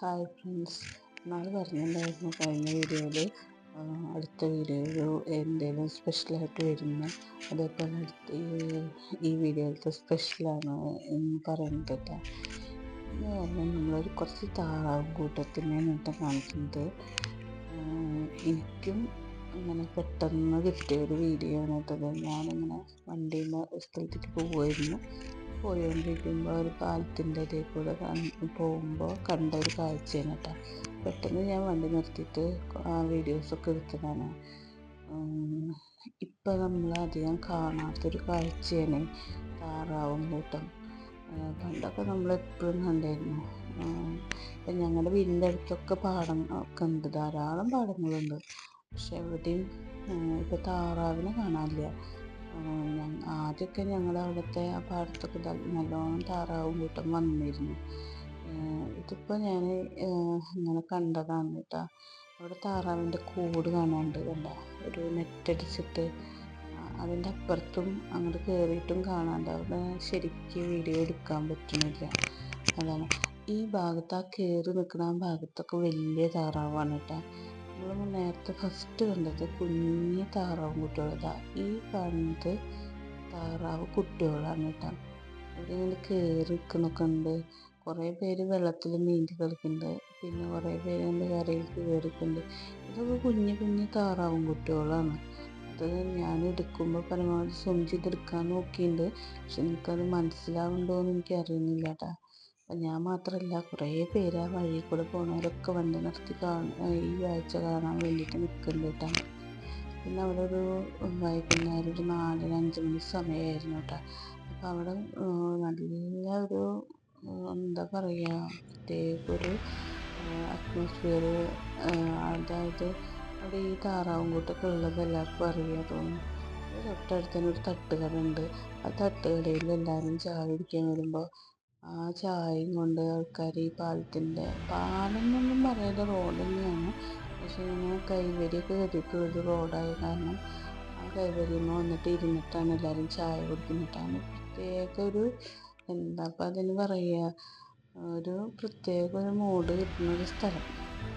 Hi friends. നാളെ പറഞ്ഞിട്ടുണ്ടായിരുന്നു കഴിഞ്ഞ വീഡിയോയിൽ അടുത്ത വീഡിയോയിൽ എന്തെങ്കിലും സ്പെഷ്യലായിട്ട് വരുന്ന അതേപോലെ അടുത്ത ഈ വീഡിയോയിലത്തെ സ്പെഷ്യലാണ് എന്ന് പറയുന്നത് കേട്ടോ എന്ന് പറഞ്ഞാൽ നമ്മളൊരു കുറച്ച് താറാവ് കൂട്ടത്തിനെയാണ് കേട്ടോ കാണിക്കുന്നത്. എനിക്കും അങ്ങനെ പെട്ടെന്ന് കിട്ടിയ ഒരു വീഡിയോ ആണ് കേട്ടത് ഞാനിങ്ങനെ വണ്ടിയിൽ സ്ഥലത്തേക്ക് പോവുമായിരുന്നു പോയോണ്ടിരിക്കുമ്പോൾ ഒരു പാലത്തിന്റെ ഇടയിൽ കൂടെ പോകുമ്പോൾ കണ്ട ഒരു കാഴ്ചയാണ് കേട്ടോ പെട്ടെന്ന് ഞാൻ വണ്ടി നിർത്തിയിട്ട് ആ വീഡിയോസൊക്കെ എടുത്തതാണ്. ഇപ്പം നമ്മൾ അധികം കാണാത്തൊരു കാഴ്ചയാണ് താറാവും കൂട്ടം. പണ്ടൊക്കെ നമ്മൾ എപ്പോഴും കണ്ടായിരുന്നു. ഇപ്പം ഞങ്ങളുടെ വീടിന്റെ അടുത്തൊക്കെ പാടം ഒക്കെ ഉണ്ട്. ധാരാളം പാടങ്ങളുണ്ട്. പക്ഷെ എവിടെയും ഇപ്പം താറാവിനെ കാണാനില്ല. ആദ്യമൊക്കെ ഞങ്ങളുടെ അവിടുത്തെ ആ പാടത്തൊക്കെ നല്ലോണം താറാവും കൂട്ടം വന്നിരുന്നു. ഇതിപ്പോൾ ഞാൻ ഇങ്ങനെ കണ്ടതാണ് കേട്ടോ. അവിടെ താറാവിന്റെ കൂട് കാണാനുണ്ട് കണ്ട. ഒരു നെറ്റടിച്ചിട്ട് അതിന്റെ അപ്പുറത്തും അങ്ങോട്ട് കയറിയിട്ടും കാണാണ്ട്. അവിടെ ശരിക്കും വീഡിയോ എടുക്കാൻ പറ്റുന്നില്ല. അതാണ്. ഈ ഭാഗത്ത് ആ കയറി നിൽക്കുന്ന ആ ഭാഗത്തൊക്കെ വലിയ താറാവാണ് കേട്ടോ. നമ്മൾ നേരത്തെ ഫസ്റ്റ് കണ്ടത് കുഞ്ഞ് താറാവ് കുട്ടികളതാണ് ഈ കാണുന്നത് താറാവ് കുട്ടികളാണ് കേട്ടോ. ഇവിടെ ഇങ്ങനെ കയറി നിൽക്കുന്നൊക്കെ ഉണ്ട്. കുറേ പേര് വെള്ളത്തിൽ നീന്തി കളിക്കുന്നുണ്ട്. പിന്നെ കുറേ പേര് എന്റെ കരയിൽ കയറിക്കുന്നുണ്ട് ഇതൊക്കെ കുഞ്ഞു കുഞ്ഞു താറാവും കുട്ടികളാണ്. അത് ഞാൻ എടുക്കുമ്പോൾ പരമാവധി സ്വം ചെയ്തെടുക്കാൻ നോക്കിയിട്ടുണ്ട്. പക്ഷെ എനിക്കത് മനസ്സിലാവുന്നുണ്ടോ എന്ന് എനിക്ക് അറിയുന്നില്ല കേട്ടോ. ഞാൻ മാത്രമല്ല കുറേ പേര് ആ വഴിയിൽ കൂടെ പോകുന്നവരൊക്കെ വണ്ടി നിർത്തി കാണാൻ ഈ കാഴ്ച കാണാൻ വേണ്ടിയിട്ട് നിൽക്കുന്നുണ്ട് കേട്ടോ പിന്നെ അവിടെ ഒരു വൈകുന്നേരം ഒരു നാലര അഞ്ച് മണി സമയമായിരുന്നു കേട്ടോ അപ്പം അവിടെ നല്ല ഒരു എന്താ പറയുക പ്രത്യേക ഒരു അറ്റ്മോസ്ഫിയർ അതായത് അവിടെ ഈ താറാവും കൂട്ടൊക്കെ ഉള്ളത് എല്ലാവർക്കും അറിയാൻ തോന്നുന്നു തൊട്ടടുത്ത് തന്നെ ഒരു തട്ടുകട ഉണ്ട്. ആ തട്ടുകടയിൽ എല്ലാവരും ചായ കുടിക്കാൻ വരുമ്പോൾ ആ ചായയും കൊണ്ട് ആൾക്കാർ ഈ പാലത്തിന്റെ പാലമെന്നൊന്നും പറയാതെ റോഡ് തന്നെയാണ് പക്ഷേ ഇങ്ങനെ കൈവരിയൊക്കെ കെട്ടിയിട്ട് ഒരു റോഡായ കാരണം ആ കൈവരിയിൽ വന്നിട്ട് ഇരുന്നിട്ടാണ് എല്ലാവരും ചായ കുടിക്കുന്നിട്ടാണ് പ്രത്യേക ഒരു എന്താ അപ്പം അതിന് പറയുക ഒരു പ്രത്യേക ഒരു മൂഡ് കിട്ടുന്ന ഒരു സ്ഥലം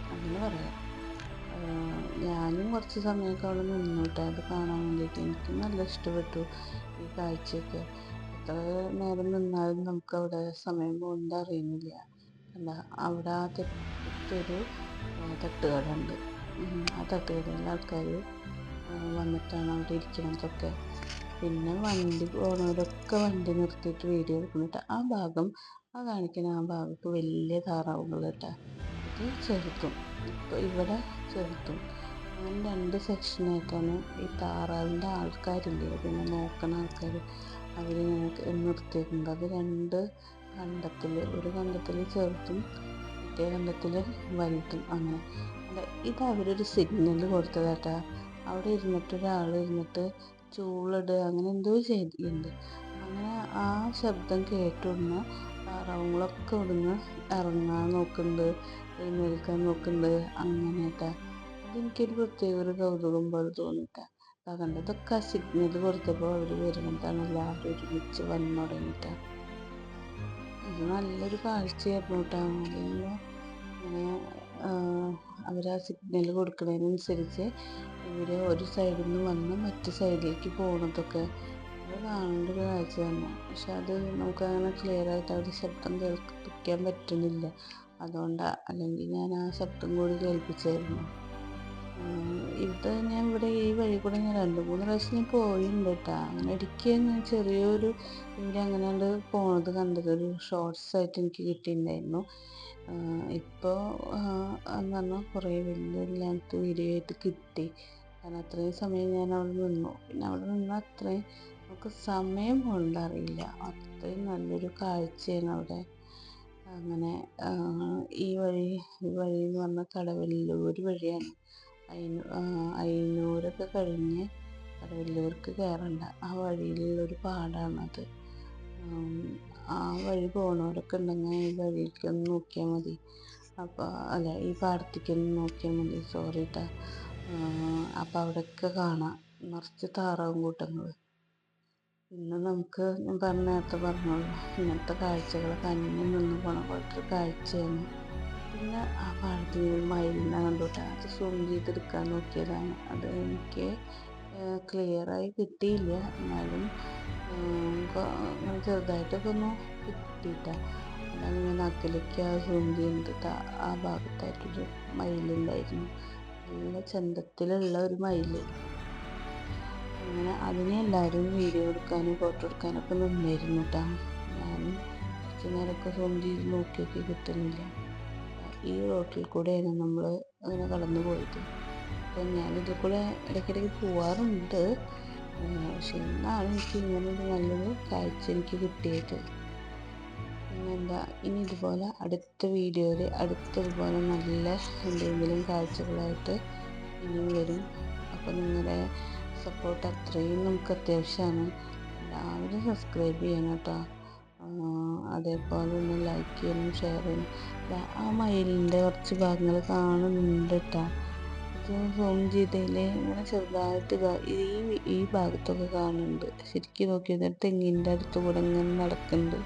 അങ്ങനെ പറയാം. ഞാനും കുറച്ച് സമയമൊക്കെ അവിടെ നിന്നു അത് കാണാൻ വേണ്ടിയിട്ട് എനിക്ക് നല്ല ഇഷ്ടപ്പെട്ടു ഈ കാഴ്ചയൊക്കെ. എത്ര നേരം നിന്നാലും നമുക്ക് അവിടെ സമയം പോകുന്നത് അറിയുന്നില്ല. അല്ല അവിടെ ആ തെറ്റൊരു തട്ടുകടുണ്ട് ആ തട്ടുകടയിലെ ആൾക്കാർ വന്നിട്ടാണ് അവിടെ ഇരിക്കുന്നതൊക്കെ പിന്നെ വണ്ടി പോകുന്നവരൊക്കെ വണ്ടി നിർത്തിയിട്ട് വീഡിയോ എടുക്കുന്നിട്ട് ആ ഭാഗം ആ കാണിക്കുന്ന ആ ഭാഗത്ത് വലിയ താറാവുകൾ കേട്ടോ. ചെറുത്തും. ഇപ്പോൾ ഇവിടെ ചെറുത്തും. അങ്ങനെ രണ്ട് സെക്ഷനായിട്ടാണ് ഈ താറാവിന്റെ ആൾക്കാരില്ലേ? പിന്നെ നോക്കുന്ന ആൾക്കാർ അവർ നിർത്തിയിട്ടുണ്ട്. അത് രണ്ട് കണ്ടത്തിൽ ഒരു കണ്ടത്തിൽ ചെറുതും മറ്റേ കണ്ടത്തിൽ വലുതും അങ്ങനെ ഇത് അവരൊരു സിഗ്നൽ കൊടുത്തതാട്ടാ അവിടെ ഇരുന്നിട്ട് ഒരാൾ ഇരുന്നിട്ട് ചൂളിടുക അങ്ങനെ എന്തോ ചെയ്തിട്ടുണ്ട്. അങ്ങനെ ആ ശബ്ദം കേട്ടുടനെ താറാവുകളൊക്കെ ഇവിടുന്ന് ഇറങ്ങാൻ നോക്കുന്നുണ്ട് എഴുന്നേൽക്കാൻ നോക്കുന്നുണ്ട് അങ്ങനെയൊക്കെ അതെനിക്കൊരു പ്രത്യേക ഒരു കൗതുകം പോലെ തോന്നിക്കാം കണ്ടത് ഇതൊക്കെ സിഗ്നൽ കൊടുത്തപ്പോൾ അവർ വരുന്നതാണ് എല്ലാവരും ഒരുമിച്ച് വന്നു തുടങ്ങിയിട്ടാണ് ഇത് നല്ലൊരു കാഴ്ചയായിരുന്നു കേട്ടോ. അങ്ങനെ അങ്ങനെ അവർ ആ സിഗ്നൽ കൊടുക്കുന്നതിനനുസരിച്ച് ഇവർ ഒരു സൈഡിൽ നിന്ന് വന്ന് മറ്റു സൈഡിലേക്ക് പോകുന്നതൊക്കെ അത് കാണേണ്ട ഒരു കാഴ്ച തന്നെ പക്ഷെ അത് നമുക്കങ്ങനെ ക്ലിയർ ആയിട്ട് അവർ ശബ്ദം കേൾപ്പിക്കാൻ പറ്റുന്നില്ല. അതുകൊണ്ടാണ് അല്ലെങ്കിൽ ഞാൻ ആ ശബ്ദം കൂടി കേൾപ്പിച്ചായിരുന്നു. ഇത് ഞാൻ ഇവിടെ ഈ വഴി കൂടെ ഞാൻ രണ്ട് മൂന്ന് പ്രാവശ്യം ഞാൻ പോയിട്ടുണ്ട് കേട്ടോ അങ്ങനെ ഇടയ്ക്ക് ഞാൻ ചെറിയൊരു ഇവിടെ അങ്ങനെയാണ്ട് പോണത് കണ്ടത്. ഒരു ഷോർട്സ് ആയിട്ട് എനിക്ക് കിട്ടിയിട്ടുണ്ടായിരുന്നു ഇപ്പോൾ എന്ന് പറഞ്ഞാൽ കുറേ വലിയ വീഡിയോ ആയിട്ട് കിട്ടി. കാരണം അത്രയും സമയം ഞാൻ അവിടെ നിന്നു. പിന്നെ അവിടെ നിന്ന് അത്രയും നമുക്ക് സമയം കൊണ്ടറിയില്ല അത്രയും നല്ലൊരു കാഴ്ചയാണ് അവിടെ. അങ്ങനെ ഈ വഴി ഈ വഴി എന്ന് പറഞ്ഞാൽ കടവല്ലൂർ വഴിയാണ്. അയ്യൂരൊക്കെ കഴിഞ്ഞ് കടവല്ലൂർക്ക് കയറണ്ട. ആ വഴിയിലുള്ളൊരു പാടാണത്. ആ വഴി പോണവരൊക്കെ ഉണ്ടെങ്കിൽ ഈ വഴിക്ക് ഒന്ന് നോക്കിയാൽ മതി. അപ്പോൾ അല്ല ഈ പാടത്തേക്കൊന്ന് നോക്കിയാൽ മതി. സോറി കേട്ടോ അപ്പോൾ അവിടെയൊക്കെ കാണാം. നിറച്ച് താറാവും കൂട്ടങ്ങൾ പിന്നെ നമുക്ക് ഞാൻ പറഞ്ഞ നേരത്തെ പറഞ്ഞോളൂ ഇങ്ങനത്തെ കാഴ്ചകളൊക്കെ അന്യം നിന്ന് പോണ. പോലത്തെ കാഴ്ചയാണ്. പിന്നെ ആ പാടത്ത് ഒരു മയിലിനെ കണ്ടുട്ടാ. അത് സൂം ചെയ്തെടുക്കാൻ നോക്കിയതാണ്. അത് എനിക്ക് ക്ലിയറായി കിട്ടിയില്ല. എന്നാലും ചെറുതായിട്ടൊക്കെ ഒന്ന് കിട്ടിയിട്ട. അതങ്ങനെ നക്കിലേക്ക് ആ സൂം ചെയ്യുന്നത് ആ ഭാഗത്തായിട്ടൊരു മയിലുണ്ടായിരുന്നു. നല്ല ചന്തത്തിലുള്ള ഒരു മയിൽ അങ്ങനെ അതിനെ എല്ലാവരും വീഡിയോ എടുക്കാനും ഫോട്ടോ എടുക്കാനൊക്കെ നിന്നിരുന്നു കേട്ടോ ഞാൻ കുറച്ച് നേരമൊക്കെ സൂം ചെയ്ത് നോക്കിയൊക്കെ കിട്ടുന്നില്ല ഈ റോട്ടിൽ കൂടെയാണ് നമ്മൾ അങ്ങനെ കടന്നു പോയത്. അപ്പം ഞാനിതിൽ കൂടെ ഇടയ്ക്കിടയ്ക്ക് പോവാറുണ്ട്. പക്ഷെ ഇന്നാണ് എനിക്ക് ഇങ്ങനെ ഒരു നല്ലൊരു കാഴ്ച എനിക്ക് കിട്ടിയത്. പിന്നെന്താ ഇനി ഇതുപോലെ അടുത്ത വീഡിയോയിൽ അടുത്തതുപോലെ നല്ല എന്തെങ്കിലും കാഴ്ചകളായിട്ട് ഇനിയും വരും. അപ്പോൾ നിങ്ങളുടെ സപ്പോർട്ട് അത്രയും നമുക്ക് അത്യാവശ്യമാണ്. എല്ലാവരും സബ്സ്ക്രൈബ് ചെയ്യണം കേട്ടോ. അതേപോലെ തന്നെ ലൈക്ക് ചെയ്യണം ഷെയർ ചെയ്യണം ആ മയിലിന്റെ കുറച്ച് ഭാഗങ്ങൾ കാണുന്നുണ്ട് കേട്ടോ സൂം ചെയ്തതിൽ ഇങ്ങനെ ചെറുതായിട്ട് ഈ ഈ ഭാഗത്തൊക്കെ കാണുന്നുണ്ട്. ശരിക്കും നോക്കിയത് തെങ്ങിന്റെ അടുത്ത് കൂടെ ഇങ്ങനെ നടക്കുന്നുണ്ട്.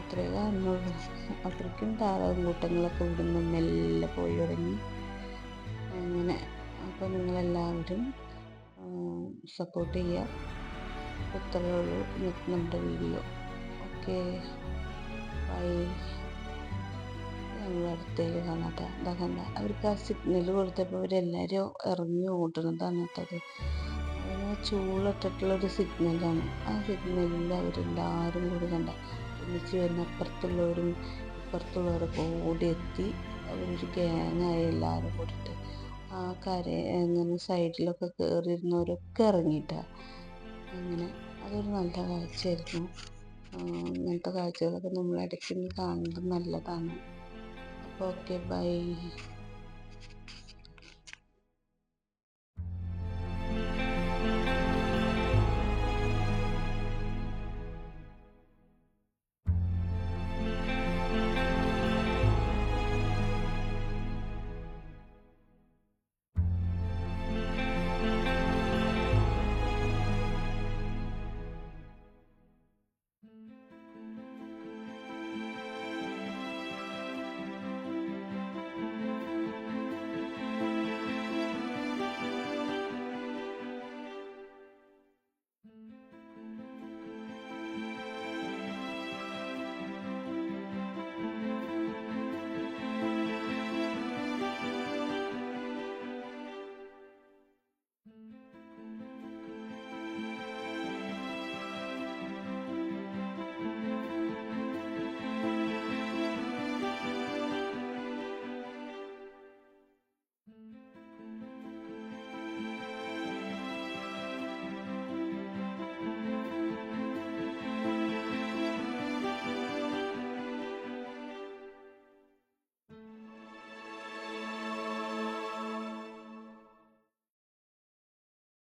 അത്രേ കാണുന്നുള്ളൂ. അത്രയ്ക്കും താറാവും കൂട്ടങ്ങളൊക്കെ ഇവിടുന്ന് മെല്ലെ പോയി തുടങ്ങി. അങ്ങനെ അപ്പോൾ നിങ്ങളെല്ലാവരും സപ്പോർട്ട് ചെയ്യുക ഇത്രയേ ഉള്ളൂ നമ്മുടെ വീഡിയോ ബൈ ഞങ്ങൾ അടുത്തേക്ക് കാണാട്ടെ എന്താ കണ്ട അവർക്ക് ആ സിഗ്നൽ കൊടുത്തപ്പോൾ ഇവരെല്ലാവരും ഇറങ്ങി ഓടുന്നത് അതിന് ചൂളിട്ടിട്ടുള്ളൊരു സിഗ്നലാണ് ആ സിഗ്നലിൽ അവരെല്ലാവരും കൂടി കണ്ട ഒന്നിച്ച് വരുന്ന അപ്പുറത്തുള്ളവരും ഇപ്പുറത്തുള്ളവരൊക്കെ ഓടിയെത്തി അവരൊരു ഗ്യാങ്ങായി എല്ലാവരും കൂടിയിട്ട് ആ കര അങ്ങനെ സൈഡിലൊക്കെ കയറിയിരുന്നവരൊക്കെ ഇറങ്ങിയിട്ടാണ് അങ്ങനെ അതൊരു നല്ല കാഴ്ചയായിരുന്നു ഇങ്ങനത്തെ കാഴ്ചകളൊക്കെ നമ്മൾ ഇടയ്ക്കൊന്ന് കാണുന്നത് നല്ലതാണ്. Okay bye